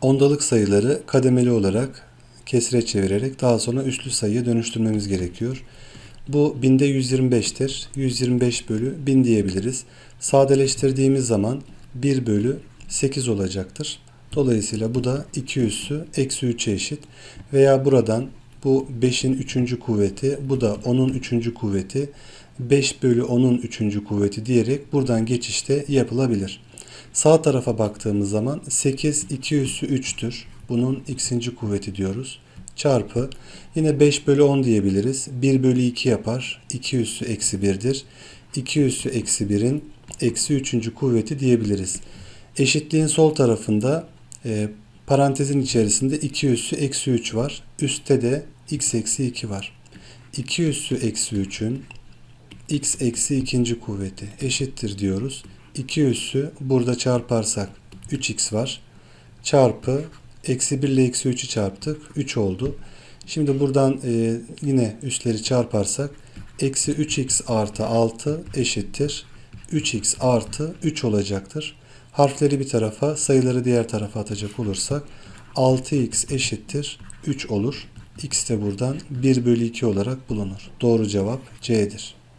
Ondalık sayıları kademeli olarak kesire çevirerek daha sonra üslü sayıya dönüştürmemiz gerekiyor. Bu binde 125'tir. 125 bölü 1000 diyebiliriz. Sadeleştirdiğimiz zaman 1 bölü 8 olacaktır. Dolayısıyla bu da 2 üssü eksi 3'e eşit. Veya buradan bu 5'in 3. kuvveti, bu da 10'un 3. kuvveti, 5 bölü 10'un 3. kuvveti diyerek buradan geçişte yapılabilir. Sağ tarafa baktığımız zaman 8 2 üssü 3'tür. Bunun x'inci kuvveti diyoruz. Çarpı yine 5 bölü 10 diyebiliriz. 1 bölü 2 yapar. 2 üssü eksi 1'dir. 2 üssü eksi 1'in eksi 3. kuvveti diyebiliriz. Eşitliğin sol tarafında e, parantezin içerisinde 2 üssü eksi 3 var. Üstte de x eksi 2 var. 2 üssü eksi 3'ün x eksi ikinci kuvveti eşittir diyoruz. 2 üssü burada çarparsak 3x var. Çarpı eksi 1 ile eksi 3'ü çarptık. 3 oldu. Şimdi buradan e, yine üsleri çarparsak eksi 3x artı 6 eşittir. 3x artı 3 olacaktır. Harfleri bir tarafa sayıları diğer tarafa atacak olursak 6x eşittir 3 olur. x de buradan 1 bölü 2 olarak bulunur. Doğru cevap C'dir.